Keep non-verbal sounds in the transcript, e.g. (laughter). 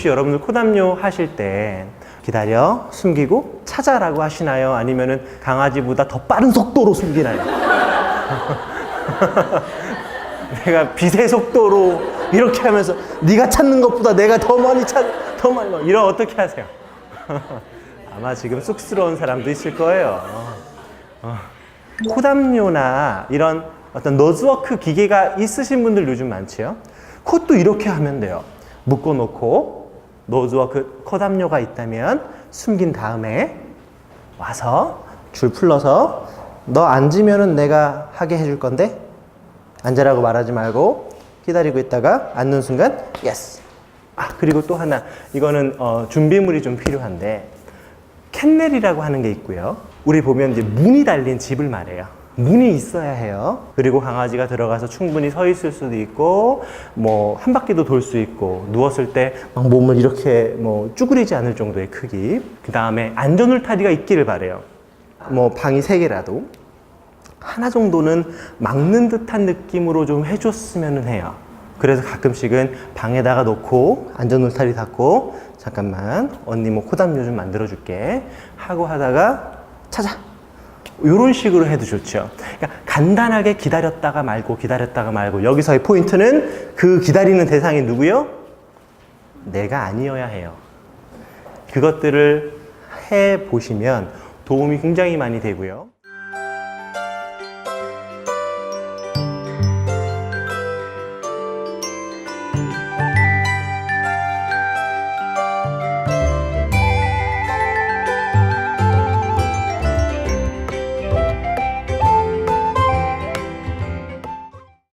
혹시 여러분들 코담요 하실 때 기다려 숨기고 찾아라고 하시나요? 아니면은 강아지보다 더 빠른 속도로 숨기나요? (laughs) 내가 빛의 속도로 이렇게 하면서 네가 찾는 것보다 내가 더 많이 찾, 더 많이 막 이런 어떻게 하세요? (laughs) 아마 지금 쑥스러운 사람도 있을 거예요. 어. 코담요나 이런 어떤 너즈워크 기계가 있으신 분들 요즘 많지요. 콧도 이렇게 하면 돼요. 묶어놓고 너즈워크 코담요가 있다면 숨긴 다음에 와서 줄 풀러서 너 앉으면은 내가 하게 해줄 건데 앉으라고 말하지 말고 기다리고 있다가 앉는 순간 예스. 아 그리고 또 하나 이거는 어, 준비물이 좀 필요한데 캔넬이라고 하는 게 있고요. 우리 보면 이제 문이 달린 집을 말해요. 문이 있어야 해요. 그리고 강아지가 들어가서 충분히 서 있을 수도 있고, 뭐, 한 바퀴도 돌 수 있고, 누웠을 때 막 몸을 이렇게 뭐 쭈그리지 않을 정도의 크기. 그 다음에 안전 울타리가 있기를 바래요. 뭐, 방이 세 개라도. 하나 정도는 막는 듯한 느낌으로 좀 해줬으면 해요. 그래서 가끔씩은 방에다가 놓고 안전 울타리 닫고 잠깐만 언니 뭐 코담요 좀 만들어 줄게 하고 하다가 찾아 이런 식으로 해도 좋죠. 그러니까 간단하게 기다렸다가 말고 기다렸다가 말고 여기서의 포인트는 그 기다리는 대상이 누구요? 내가 아니어야 해요. 그것들을 해 보시면 도움이 굉장히 많이 되고요.